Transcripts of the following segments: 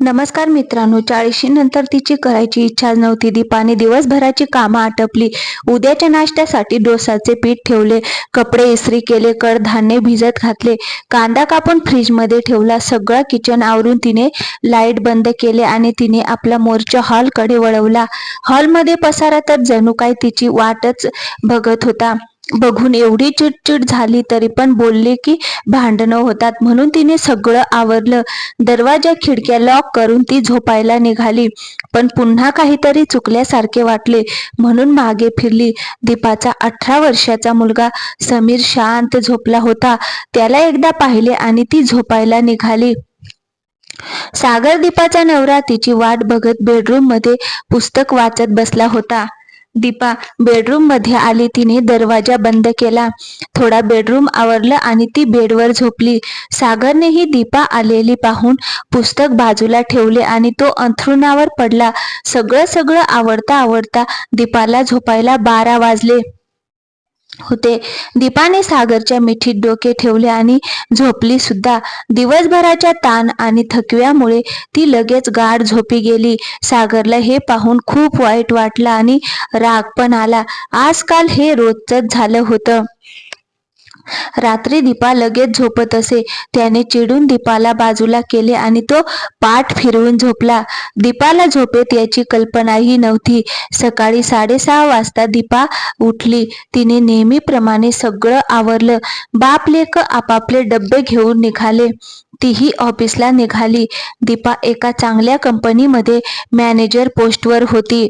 नमस्कार मित्रांनो चाळीशी नंतर तिची करायची इच्छा नव्हती. दीपाने दिवसभराची कामं आटपली. उद्याच्या नाश्त्यासाठी डोसाचे पीठ ठेवले. कपडे इस्त्री केले. कडधान्य भिजत घातले. कांदा कापून फ्रीजमध्ये ठेवला. सगळं किचन आवरून तिने लाइट बंद केले आणि तिने आपला मोर्चा हॉलकडे वळवला. हॉलमध्ये पसारा तर जणू काय तिची वाटच बघत होता. बघून एवढी चिडचिड झाली तरी पण बोलले की भांडणं होतात म्हणून तिने सगळं आवरलं. दरवाजा खिडक्या लॉक करून ती झोपायला निघाली. पण पुन्हा काहीतरी चुकल्यासारखे वाटले. म्हणून मागे फिरली. दीपाचा अठरा वर्षाचा मुलगा समीर शांत झोपला होता. त्याला एकदा पाहिले आणि ती झोपायला निघाली. सागर दीपाचा नवरा तिची वाट बघत बेडरूममध्ये पुस्तक वाचत बसला होता. दीपा बेडरूममध्ये आली. तिने दरवाजा बंद केला. थोडा बेडरूम आवरलं आणि ती बेडवर झोपली. सागरनेही दीपा आलेली पाहून पुस्तक बाजूला ठेवले आणि तो अंथरुणावर पडला. सगळं सगळं आवडता आवडता दीपाला झोपायला बारा वाजले. होते. दीपाने सागरच्या मिठीत डोके ठेवले आणि झोपली सुद्धा. दिवसभराच्या ताण आणि थकव्यामुळे ती लगेच गाढ झोपी गेली. सागरला हे पाहून खूप वाईट वाटलं आणि राग पण आला. आजकाल हे रोजच झालं होतं. रात्री दीपा लगेच झोपत असे. त्याने चिडून दीपाला बाजूला केले आणि तो पाठ फिरवून झोपला. दीपाला झोपेत याची कल्पनाही नव्हती. सकाळी साडेसहा वाजता दीपा उठली. तिने नेहमीप्रमाणे सगळं आवरलं. बाप लेक आपापले डब्बे घेऊन निघाले. तीही ऑफिसला निघाली. दीपा एका चांगल्या कंपनीमध्ये मॅनेजर पोस्टवर होती.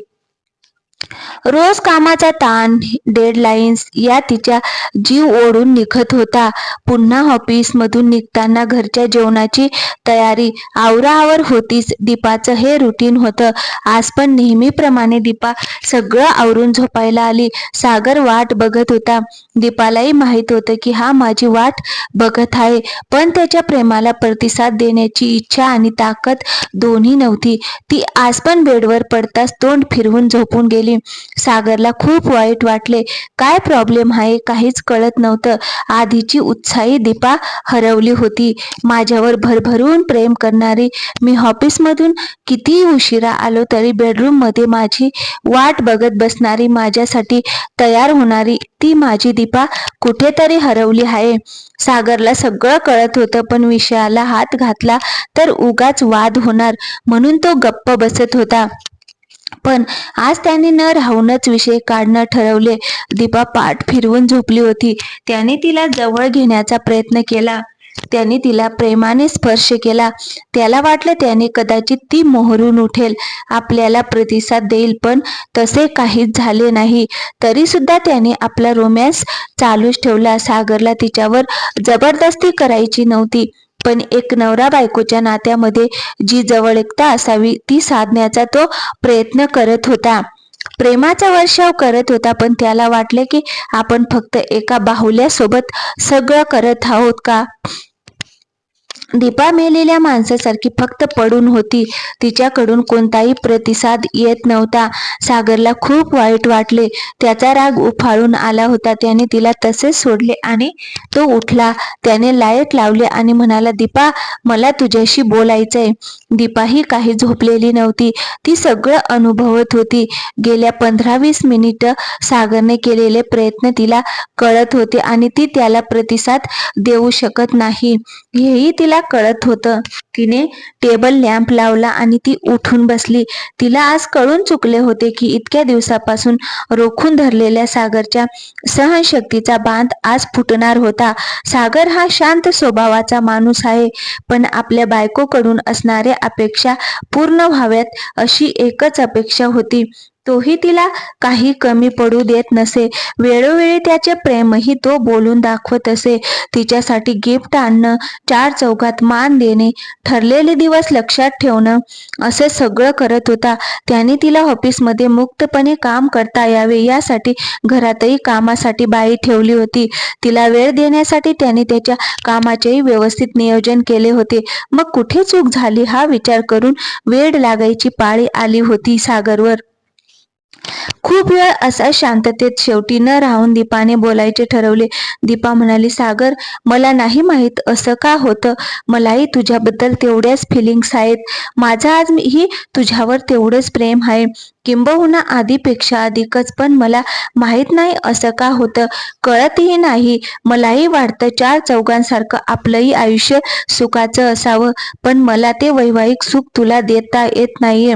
रोज कामाचा ताण डेडलाईन्स या तिच्या जीव ओढून निघत होता. पुन्हा ऑफिस मधून निघताना घरच्या जेवणाची तयारी आवराआवर होतीच. दीपाचं हे रुटीन होतं. आज पण नेहमीप्रमाणे दीपा सगळं आवरून झोपायला आली. सागर वाट बघत होता. दीपालाही माहीत होतं की हा माझी वाट बघत आहे. पण त्याच्या प्रेमाला प्रतिसाद देण्याची इच्छा आणि ताकद दोन्ही नव्हती. ती आज पण बेडवर पडताच तोंड फिरवून झोपून गेली. सागरला खूप वाईट वाटले. काय प्रॉब्लेम आहे? काहीच कळत नव्हतं. आधीची उत्साही दीपा हरवली होती. माझ्यावर भरभरून प्रेम करणारी मी ऑफिसमधून किती उशिरा आलो तरी बेडरूममध्ये माझी वाट बघत बसणारी माझ्यासाठी तयार होणारी ती माझी दीपा कुठेतरी हरवली आहे. सागरला सगळं कळत होतं पण विषयाला हात घातला तर उगाच वाद होणार म्हणून तो गप्प बसत होता. पण आज त्याने न राहूनच विषय काढणं ठरवले. दीपा पाठ फिरवून झोपली होती. त्याने तिला जवळ घेण्याचा प्रयत्न केला. त्याने तिला प्रेमाने स्पर्श केला. त्याला वाटलं त्याने कदाचित ती मोहरून उठेल. आपल्याला प्रतिसाद देईल पण तसे काहीच झाले नाही. तरी सुद्धा त्याने आपला रोमॅन्स चालूच ठेवला. सागरला तिच्यावर जबरदस्ती करायची नव्हती. पण एक नवरा बायकोच्या नात्यामध्ये जी जवळ एकता असावी ती साधण्याचा तो प्रयत्न करत होता. प्रेमाचा वर्षाव करत होता पण त्याला वाटले की आपण फक्त एका बाहुल्यासोबत सगळं करत आहोत का? दीपा मेलेल्या माणसासारखी फक्त पडून होती. तिच्याकडून कोणताही प्रतिसाद येत नव्हता. सागरला खूप वाईट वाटले. त्याचा राग उफाळून आला होता. त्याने तिला तसेच सोडले आणि तो उठला. त्याने लाइट लावले आणि म्हणाला दीपा मला तुझ्याशी बोलायचंय. दीपाही काही झोपलेली नव्हती. ती सगळं अनुभवत होती. गेल्या पंधरा वीस मिनिट सागरने केलेले प्रयत्न तिला कळत होते आणि ती त्याला प्रतिसाद देऊ शकत नाही. हेही तिला कळत होतं. तिने टेबल लॅम्प लावला आणि ती उठून बसली. तिला आज कळून चुकले होते की इतक्या दिवसापासून रोखून धरलेल्या सागरच्या सहनशक्तीचा बांध आज फुटणार होता. सागर हा शांत स्वभावाचा माणूस आहे पण आपल्या बायकोकडून असणाऱ्या अपेक्षा पूर्ण व्हाव्यात अशी एकच अपेक्षा होती. तोही तिला काही कमी पडू देत नसे. वेळोवेळी त्याचे प्रेमही तो बोलून दाखवत असे. तिच्यासाठी गिफ्ट आणणं चार चौघात मान देणे ठरलेले दिवस लक्षात ठेवणं असे सगळं करत होता. त्याने तिला ऑफिसमध्ये मुक्तपणे काम करता यावे यासाठी घरातही कामासाठी बाई ठेवली होती. तिला वेळ देण्यासाठी त्याने त्याच्या कामाचेही व्यवस्थित नियोजन केले होते. मग कुठे चूक झाली हा विचार करून वेळ लागायची पाळी आली होती सागरवर. खूप वेळ असा शांततेत शेवटी न राहून दीपाने बोलायचे ठरवले. दीपा म्हणाली सागर मला नाही माहीत असं का होतं? मलाही तुझ्याबद्दल तेवढ्याच फिलिंग्स आहेत. माझं आज ही तुझ्यावर तेवढंच प्रेम आहे. किंबहुना आधीपेक्षा अधिकच पण मला माहीत नाही असं का होतं. कळतही नाही. मलाही वाटतं चार चौघांसारखं आपलंही आयुष्य सुखाचं असावं पण मला ते वैवाहिक सुख तुला देता येत नाहीये.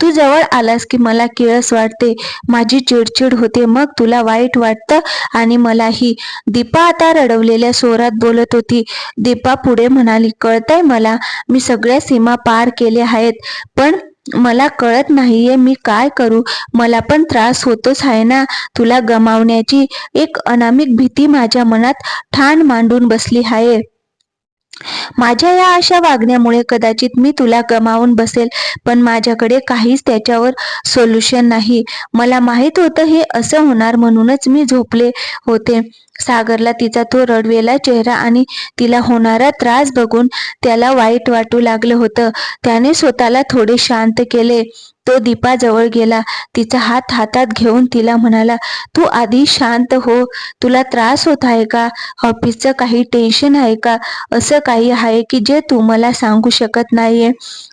तू जवळ आलास की मला किळस वाटते. माझी चिडचिड होते. मग तुला वाईट वाटतं आणि मलाही. दीपा आता रडवलेल्या स्वरात बोलत होती. दीपा पुढे म्हणाली कळतंय मला मी सगळ्या सीमा पार केल्या आहेत पण मला कळत नाहीये मी काय करू. मला पण त्रास होतोच आहे ना. तुला गमावण्याची एक अनामिक भीती माझ्या मनात ठाण मांडून बसली आहे. माझ्या या अशा वागण्यामुळे कदाचित मी तुला गमावून बसेल पण माझ्याकडे काहीच त्याच्यावर सोल्युशन नाही. मला माहीत होतं हे असं होणार म्हणूनच मी झोपले होते. सागरला तिचा तो रडवेला चेहरा आणि तिला होणारा त्रास बघून त्याला वाईट वाटू लागलं होतं. त्याने स्वतःला थोडे शांत केले. तो दीपाजवळ गेला. तिचा हात हातात घेऊन तिला म्हणाला तू आधी शांत हो. तुला त्रास होत आहे का? ऑफिसचं काही टेन्शन आहे का? असं काही आहे की जे तू मला सांगू शकत नाहीये.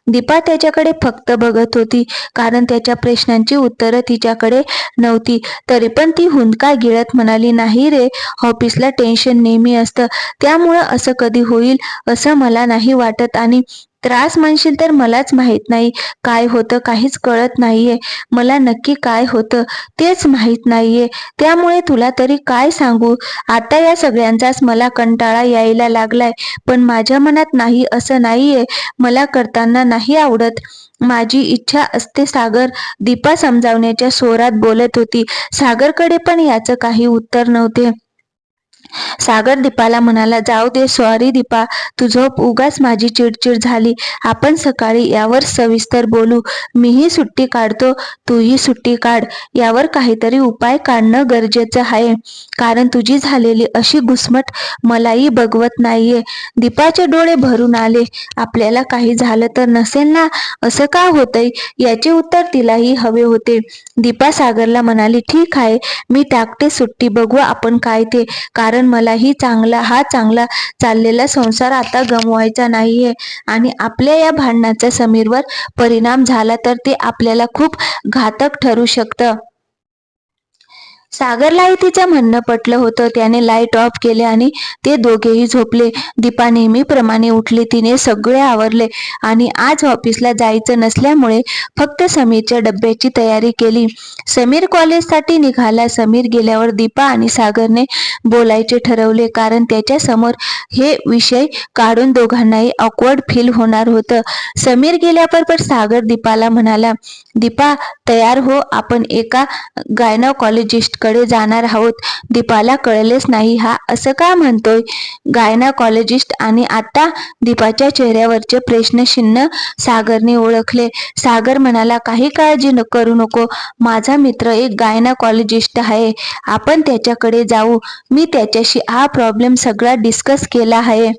दीपा त्याच्याकडे फक्त बघत होती कारण त्याच्या प्रश्नांची उत्तरं तिच्याकडे नव्हती. तरी पण ती हुंदका गिळत म्हणाली नाही रे ऑफिसला टेन्शन नेहमी असतं. त्यामुळं असं कधी होईल असं मला नाही वाटत. आणि त्रास म्हणशील तर मलाच माहीत नाही. काय होतं काहीच कळत नाहीये. मला नक्की काय होतं तेच माहीत नाहीये. त्यामुळे तुला तरी काय सांगू? आता या सगळ्यांचाच मला कंटाळा यायला लागलाय. पण माझ्या मनात नाही असं नाहीये. मला करताना नाही आवडत. माझी इच्छा असते सागर दीपा समजावण्याच्या स्वरात बोलत होती. सागरकडे पण याचं काही उत्तर नव्हते. सागर दीपाला म्हणाला जाऊ दे सॉरी दीपा. तू झोप उगाच माझी चिडचिड झाली. आपण सकाळी यावर सविस्तर बोलू. मीही सुट्टी काढतो तूही सुट्टी काढ. यावर काहीतरी उपाय काढणं गरजेचं आहे. कारण तुझी झालेली अशी घुसमट मलाही बघवत नाहीये. दीपाचे डोळे भरून आले. आपल्याला काही झालं तर नसेल ना? असं का होतंय? याचे उत्तर तिलाही हवे होते. दीपा सागरला म्हणाली ठीक आहे. मी टाकते सुट्टी. बघू आपण काय ते. कारण मलाही चांगला हा चांगला चाललेला संसार आता गमवायचा नाहीये. आणि आपल्या या भांडणाचा समीरवर परिणाम झाला तर ते आपल्याला खूप घातक ठरू शकतं. सागरलाही तिचं म्हणणं पटलं होतं. त्याने लाइट ऑफ केले आणि ते दोघेही झोपले. दीपा नेहमीप्रमाणे उठली. तिने सगळे आवरले आणि आज ऑफिसला जायचं नसल्यामुळे फक्त समीरच्या डब्याची तयारी केली. समीर कॉलेजसाठी निघाला. समीर गेल्यावर दीपा आणि सागरने बोलायचे ठरवले कारण त्याच्यासमोर हे विषय काढून दोघांनाही ऑकवर्ड फील होणार होतं. समीर गेल्याबरोबर सागर दीपाला म्हणाला दीपा तयार हो. आपण एका गायनाकॉलॉजिस्ट कडे जाणार आहोत. दीपाला कळलेच नाही हा. असं का म्हणतोय? गायनाकॉलॉजिस्ट आणि आता दीपाच्या चेहऱ्यावरचे प्रश्नचिन्ह सागरने ओळखले. सागर म्हणाला काही काळजी न करू नको. माझा मित्र एक गायनाकॉलॉजिस्ट आहे. आपण त्याच्याकडे जाऊ. मी त्याच्याशी हा प्रॉब्लेम सगळा डिस्कस केला आहे.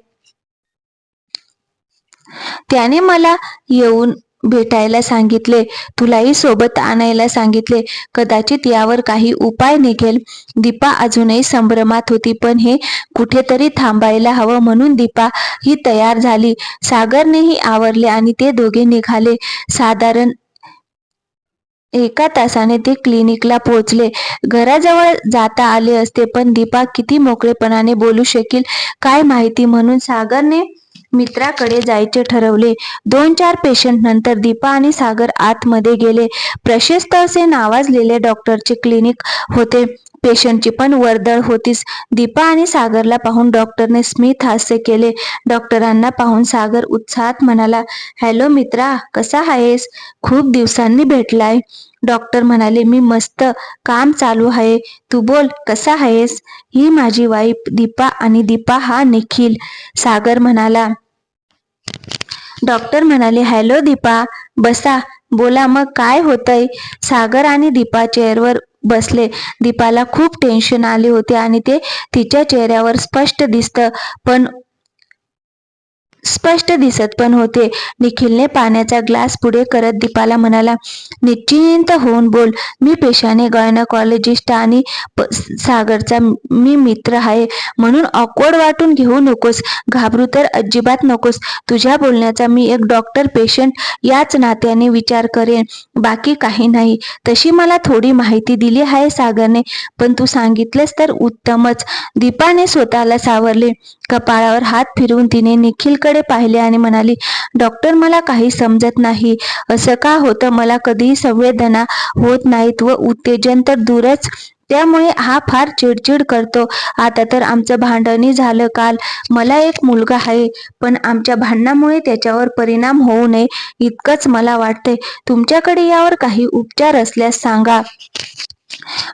त्याने मला येऊन भेटायला सांगितले तुलाही सोबत आणायला सांगितले. कदाचित यावर काही उपाय निघेल. दीपा अजूनही संभ्रमात होती पण हे कुठेतरी थांबायला हवं म्हणून दीपा ही तयार झाली. सागरनेही आवरले आणि ते दोघे निघाले. साधारण एका तासाने ते क्लिनिकला पोहोचले. घराजवळ जाता आले असते पण दीपा किती मोकळेपणाने बोलू शकेल काय माहिती म्हणून सागरने मित्राकडे जायचे ठरवले. दोन चार पेशंट नंतर दीपा आणि सागर आतमध्ये गेले. प्रशस्त असे नावाजलेले डॉक्टरचे क्लिनिक होते. पेशंटची पण वर्दळ होतीच. दीपा आणि सागरला पाहून डॉक्टरने स्मित हास्य केले. डॉक्टरांना पाहून सागर उत्साहात म्हणाला हॅलो मित्रा कसा आहेस? खूप दिवसांनी भेटलाय. डॉक्टर म्हणाले मी मस्त काम चालू आहे. तू बोल कसा आहेस? ही माझी वाईफ दीपा आणि दीपा हा निखिल. सागर म्हणाला. डॉक्टर म्हणाले हॅलो दीपा बसा. बोला मग काय होतंय? सागर आणि दीपा चेअरवर बसले. दीपाला खूप टेन्शन आले होते आणि ते तिच्या चेहऱ्यावर स्पष्ट दिसतं. पण स्पष्ट दिसत पण होते. निखिलने पाण्याचा ग्लास पुढे करत दीपाला म्हणाला निश्चिंत होऊन बोल. मी पेशाने गायनकॉलॉजिस्ट आणि सागरचा मी मित्र आहे. म्हणून ऑकवर्ड वाटून घेऊ नकोस. घाबरू तर अजिबात नकोस. तुझ्या बोलण्याचा मी एक डॉक्टर पेशंट याच नात्याने विचार करेन. बाकी काही नाही. तशी मला थोडी माहिती दिली आहे सागरने. पण तू सांगितलंस तर उत्तमच. दीपाने स्वतःला सावरले. कपाळावर हात फिरवून तिने निखिलकडे पाहिले आणि म्हणाली डॉक्टर मला काही समजत नाही. असं का होतं? मला कधीही संवेदना होत नाहीत व उत्तेजन तर दूरच. त्यामुळे हा फार चिडचिड करतो. आता तर आमचं भांडणही झालं काल. मला एक मुलगा आहे पण आमच्या भांडणामुळे त्याच्यावर परिणाम होऊ नये इतकंच मला वाटतंय. तुमच्याकडे यावर काही उपचार असल्यास सांगा.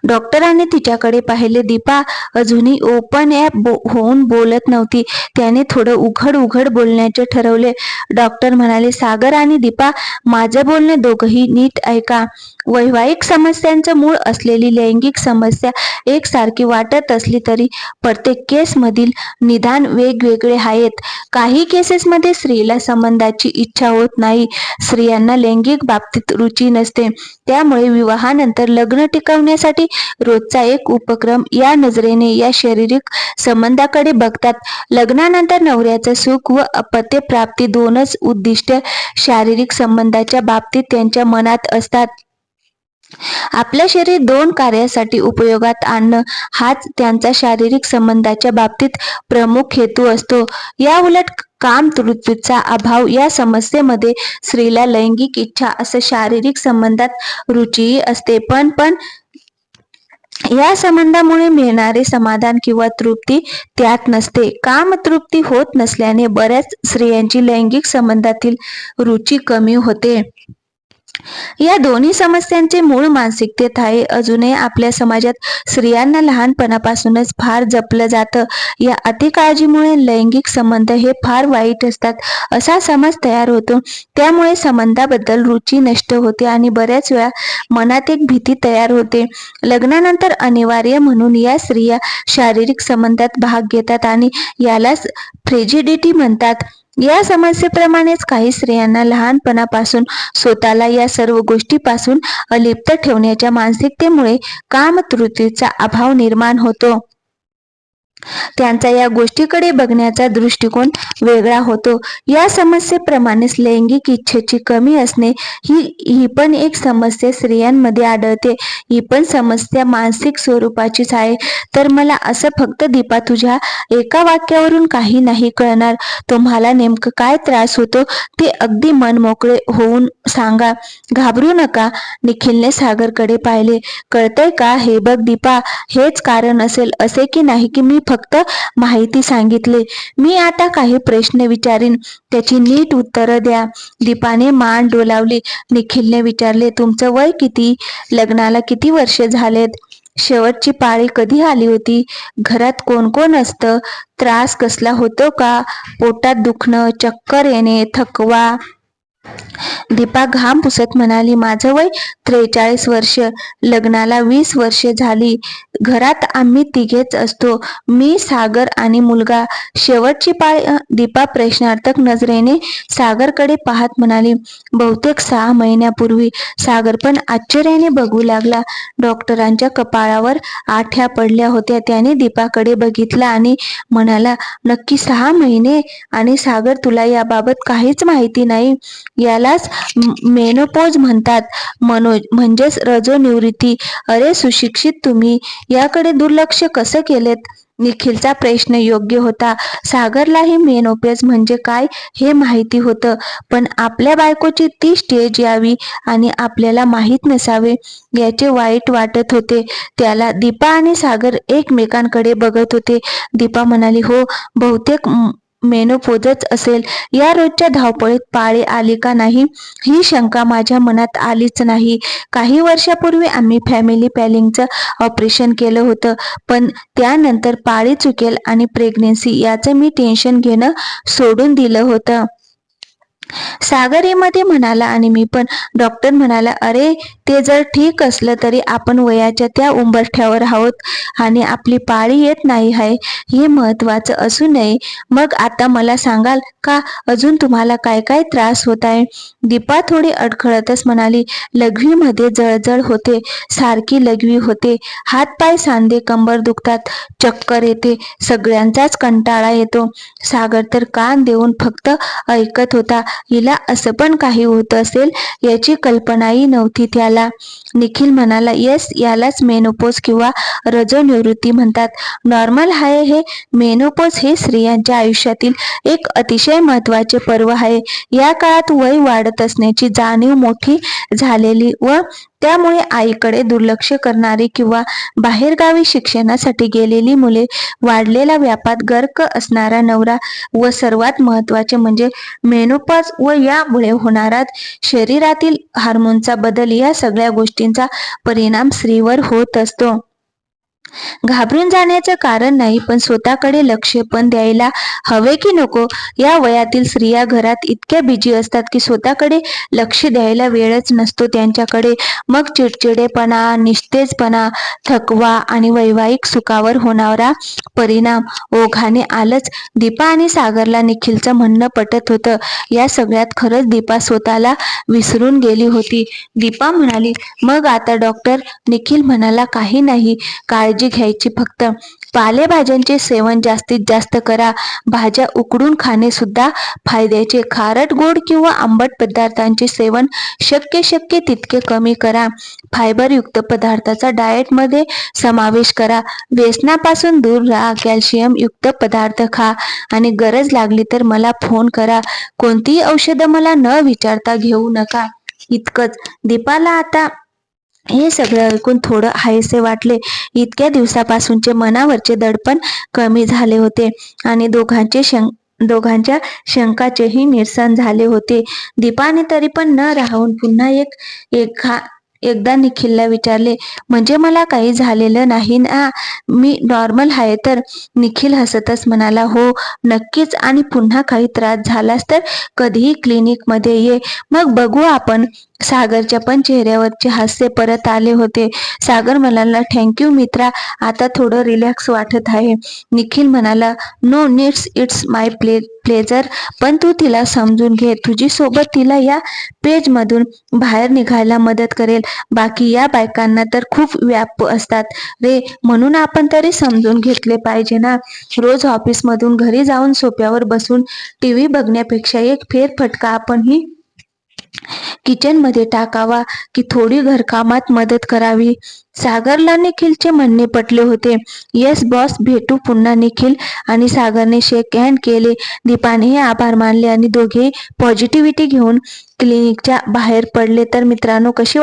डॉक्टरांनी तिच्याकडे पाहिले. दीपा अजूनही ओपन ॲप बो होऊन बोलत नव्हती. त्याने थोडं उघड उघड बोलण्याचे ठरवले. डॉक्टर म्हणाले सागर आणि दीपा माझं बोलणे दोघंही नीट ऐका. वैवाहिक समस्यांचं मूळ असलेली लैंगिक समस्या एकसारखी वाटत असली तरी प्रत्येक केसमधील निदान वेगवेगळे आहेत. काही केसेसमध्ये स्त्रीला संबंधाची इच्छा होत नाही. स्त्रियांना लैंगिक बाबतीत रुची नसते. त्यामुळे विवाहानंतर लग्न टिकवण्यासाठी रोजचा एक उपक्रम या नजरेने या शारीरिक संबंधाकडे बघतात. लग्नानंतर नवऱ्याचं सुख व अपत्य प्राप्ती दोनच उद्दिष्ट शारीरिक संबंधाच्या बाबतीत त्यांच्या मनात असतात. आपलं शरीर दोन कार्यासाठी उपयोगात आणणं हाच त्यांचा शारीरिक संबंधाच्या बाबतीत प्रमुख हेतू असतो. या उलट काम ऋतूचा अभाव या समस्येमध्ये स्त्रीला लैंगिक इच्छा असं शारीरिक संबंधात रुचीही असते. पण पण या संबंधामुळे मिळणारे समाधान किंवा तृप्ती त्यात नसते. काम तृप्ती होत नसल्याने बऱ्याच स्त्रियांची लैंगिक संबंधातील रुची कमी होते. या दोन्ही समस्यांचे मूळ मानसिकतेत आहे अजूनही आपल्या समाजात स्त्रियांना लहानपणापासूनच फार जपलं जातं. या अतिकाळजीमुळे लैंगिक संबंध हे फार वाईट असतात असा समज तयार होतो. त्यामुळे संबंधाबद्दल रुची नष्ट होते आणि बऱ्याच वेळा मनात एक भीती तयार होते. लग्नानंतर अनिवार्य म्हणून या स्त्रिया शारीरिक संबंधात भाग घेतात आणि यालाच फ्रेजिडिटी म्हणतात. या समस्येप्रमाणेच काही स्त्रियांना लहानपणापासून स्वतःला या सर्व गोष्टीपासून अलिप्त ठेवण्याच्या मानसिकतेमुळे कामतृतीचा अभाव निर्माण होतो. त्यांचा या गोष्टीकडे बघण्याचा दृष्टिकोन वेगळा होतो. या समस्येप्रमाणेच लैंगिक इच्छेची कमी असणे ही ही पण एक समस्या स्त्रियांमध्ये आढळते. ही पण समस्या मानसिक स्वरूपाचीच आहे. तर मला असं फक्त दीपा तुझ्या एका वाक्यावरून काही नाही कळणार. तुम्हाला नेमकं काय त्रास होतो ते अगदी मन मोकळे होऊन सांगा. घाबरू नका निखिलने सागरकडे पाहिले. कळतंय का? हे बघ दीपा हेच कारण असेल असे की नाही की मी फक्त माहिती सांगितले. मी आता काही प्रश्न विचारीन. त्याची नीट उत्तरं द्या. दीपाने मान डोलावली. निखिलने विचारले तुमचं वय किती? लग्नाला किती वर्ष झालेत? शेवटची पाळी कधी आली होती? घरात कोण कोण असतं? त्रास कसला होतो का? पोटात दुखणं चक्कर येणे थकवा. दीपा घाम पुसत म्हणाली माझं वय त्रेचाळीस वर्ष. लग्नाला वीस वर्ष झाली. घरात आम्ही तिघेच असतो. मी सागर आणि मुलगा. शेवटची पाळी दीपा प्रश्नार्थक नजरेने सागरकडे पाहत म्हणाली बहुतेक सहा महिन्यापूर्वी सागर पण आश्चर्याने बघू लागला. डॉक्टरांच्या कपाळावर आठ्या पडल्या होत्या. त्याने दीपाकडे बघितला आणि म्हणाला नक्की सहा महिने? आणि सागर तुला याबाबत काहीच माहिती नाही? यालाच मेनोपोज म्हणतात. मनोज म्हणजेच रजोनिवृत्ती. अरे सुशिक्षित तुम्ही. याकडे दुर्लक्ष कसं केलेत? निखिलचा प्रश्न योग्य होता. सागरलाही मेनोपेज म्हणजे काय हे माहिती होतं. पण आपल्या बायकोची ती स्टेज यावी आणि आपल्याला माहीत नसावे याचे वाईट वाटत होते. त्याला दीपा आणि सागर एकमेकांकडे बघत होते. दीपा म्हणाली हो बहुतेक मेनू पोजत असेल. या रोजच्या धावपळीत पाळी आली का नाही? ही शंका माझ्या मनात आलीच नाही. काही वर्षापूर्वी आम्ही फॅमिली पॅलिंगचं ऑपरेशन केलं होतं. पण त्यानंतर पाळी चुकेल आणि प्रेग्नेन्सी याचं मी टेन्शन घेणं सोडून दिलं होतं. सागरीमध्ये म्हणाला आणि मी पण डॉक्टर म्हणाला अरे ते जर ठीक असलं तरी आपण वयाच्या त्या उंबरठ्यावर आहोत आणि आपली पाळी येत नाही आहे हे महत्वाचं असू नये. मग आता मला सांगाल का? अजून तुम्हाला काय काय त्रास होत आहे? दीपा थोडी अडखळतच म्हणाली लघवीमध्ये जळजळ होते सारखी लघवी होते. हात पाय सांधे कंबर दुखतात चक्कर येते सगळ्यांचाच कंटाळा येतो. सागर तर कान देऊन फक्त ऐकत होता. हिला असं पण काही होत असेल याची कल्पनाही नव्हती त्याला. निखिल म्हणाला येस यालाच मेनोपोज किंवा रजोनिवृत्ती म्हणतात. नॉर्मल आहे हे मेनोपोज हे स्त्रियांच्या आयुष्यातील एक अतिशय महत्त्वाचे पर्व आहे. या काळात वय वाढत असण्याची जाणीव मोठी झालेली व त्यामुळे आईकडे दुर्लक्ष करणारी किंवा बाहेरगावी शिक्षणासाठी गेलेली मुले वाढलेला व्यापात गर्क असणारा नवरा व सर्वात महत्त्वाचे म्हणजे मेनोपॉज व यामुळे होणारा शरीरातील हार्मोनचा बदल या सगळ्या गोष्टींचा परिणाम स्त्रीवर होत असतो. घाबरून जाण्याचं कारण नाही पण स्वतःकडे लक्ष पण द्यायला हवे की नको. या वयातील स्त्रिया घरात इतक्या बिजी असतात की स्वतःकडे लक्ष द्यायला वेळच नसतो त्यांच्याकडे. मग चिडचिडेपणा निस्तेजपणा थकवा आणि वैवाहिक सुखावर होणारा परिणाम ओघाने आलंच. दीपा आणि सागरला निखिलचं म्हणणं पटत होतं. या सगळ्यात खरंच दीपा स्वतःला विसरून गेली होती. दीपा म्हणाली मग आता डॉक्टर? निखिल म्हणाला काही नाही. काळजी घ्यायची फक्त. पालेभाज्यांचे सेवन जास्तीत जास्त करा. भाज्या उकडून खाणे सुद्धा फायद्याचे. खारट गोड किंवा आंबट पदार्थांचे सेवन शक्य शक्य तितके कमी करा. फायबरयुक्त पदार्थाचा डाएटमध्ये समावेश करा. व्यसनापासून दूर राहा. कॅल्शियम युक्त पदार्थ खा. आणि गरज लागली तर मला फोन करा. कोणतीही औषधं मला न विचारता घेऊ नका. इतकंच. दीपाला आता हे सगळं ऐकून थोडं हायसे वाटले. इतक्या दिवसापासूनचे मनावरचे दडपण कमी झाले होते आणि दोघांचे शं दोघांच्या शंकाचेही निरसन झाले होते. दीपाने तरी पण न राहून पुन्हा एक एका एकदा निखिलला विचारले म्हणजे मला काही झालेलं नाही ना? मी नॉर्मल आहे तर? निखिल हसतच म्हणाला हो नक्कीच. आणि पुन्हा काही त्रास झालास तर कधीही क्लिनिकमध्ये ये. मग बघू आपण. सागरच्या पण चेहऱ्यावरचे हास्य परत आले होते. सागर म्हणाला थँक्यू मित्रा. आता थोडं रिलॅक्स वाटत आहे. निखिल म्हणाला no needs it's my play pleasure पण तू तिला समजून घे तुझी सोबत तिला या पेजमधून बाहेर निघायला मदत करेल. बाकी या बायकांना तर खूप व्याप असतात. रे म्हणून आपण तरी समजून घेतले पाहिजे ना. रोज ऑफिसमधून घरी जाऊन सोप्यावर बसून टी व्ही बघण्यापेक्षा एक फेरफटका आपण ही किचनमध्ये टाकावा की थोडी घरकामात मदत करावी. सागरला निखिलचे म्हणणे पटले होते. येस बॉस भेटू पुन्हा निखिल. आणि सागरने शेक हँड केले. दीपाने आभार मानले आणि दोघे पॉझिटिव्हिटी घेऊन क्लिनिकच्या बाहेर पडले. तर मित्रांनो कशी